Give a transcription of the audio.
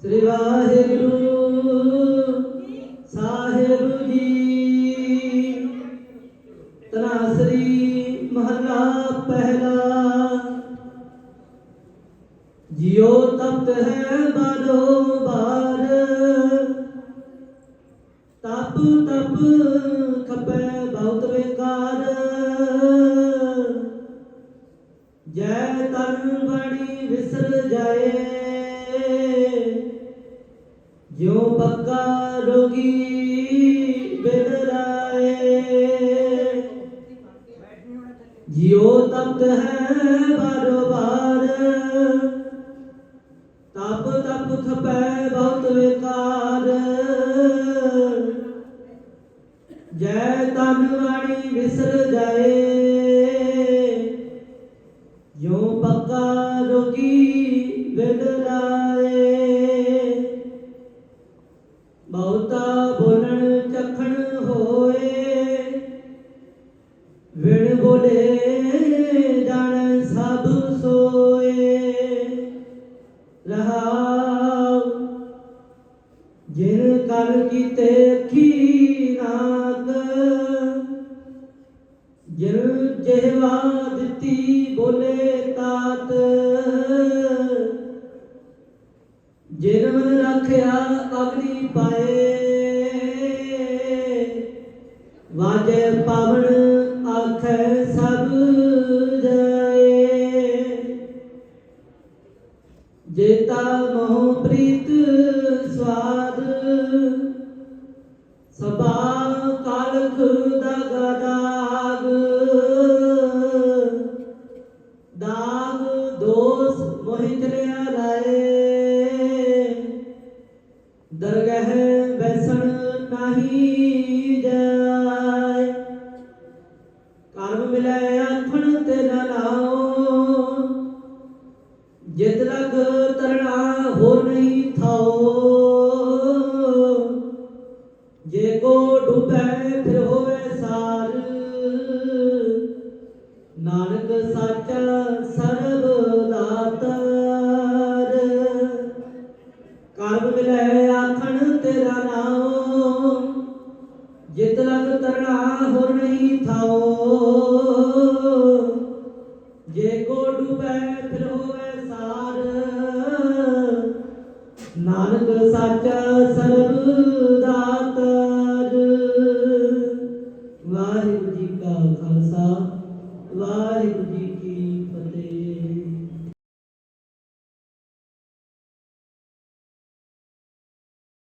ਸ੍ਰੀ ਵਾਹਿਗੁਰੂ, ਸਾਹਿਬ ਜੀ। ਤਨਾਸਰੀ ਮਹਲਾ ਪਹਿਲਾ। ਜਿਉ ਤਪਤ ਹੈ ਬਾਰੋ ਬਾਰ ਤਪ ਤਪ ਖਪੈ ਬਹੁਤ ਵੇਕਾਰ। ਜੈ ਤਨ ਬਣੀ ਵਿਸਰ ਜਾਏ। ਜਿਉ ਪੱਕਾ ਰੋਗੀ ਬਿਦਰਾਏ ਜਿਉ ਤਪਤ ਹੈ ਬਾਰੋ ਬਾਰ ਤਪ ਤਪ ਖਪੈ ਬਹੁਤ ਵਿਕਾਰ। ਜੈ ਤਨ ਵਾਣੀ ਵਿਸਰ ਜਾਏ। ਜਿਨ ਕਰ ਕੀਤੇ ਅੱਖੀ ਨਾਗ ਜਿਨ ਜਿਹਵਾ ਦਿੱਤੀ ਬੋਲੇ ਤਾਤ ਜਿਨ ਮਨ ਰੱਖਿਆ ਅਗਨੀ ਪਾਏ, ਵਾਜੇ ਪਾਵਨ ਆਖੈ ਸਭ ਜਾਏ। ਜੇਤਾ ਮੋਹ ਪ੍ਰੀਤ ਸਭਾ ਕਾਲਖ ਦਾ ਗਦਾਗ। ਦਾਗ ਦੋਸ ਮੋਹਿ ਚਲਿਆ ਲਾਏ। ਦਰਗਹਿ ਬੈਸਣ ਨਹੀਂ। ਜਿਤ ਲਗ ਤਰਣਾ ਹੋ ਨਹੀਂ ਥਾਓ ਜੇ ਕੋ ਡੁਬੈ ਫਿਰ ਹੋਵੇ ਸਾਰ। ਨਾਨਕ ਸਾਚਾ ਸਰਬ ਦਾਤਾਰ ਵਾਹਿਗੁਰੂ ਜੀ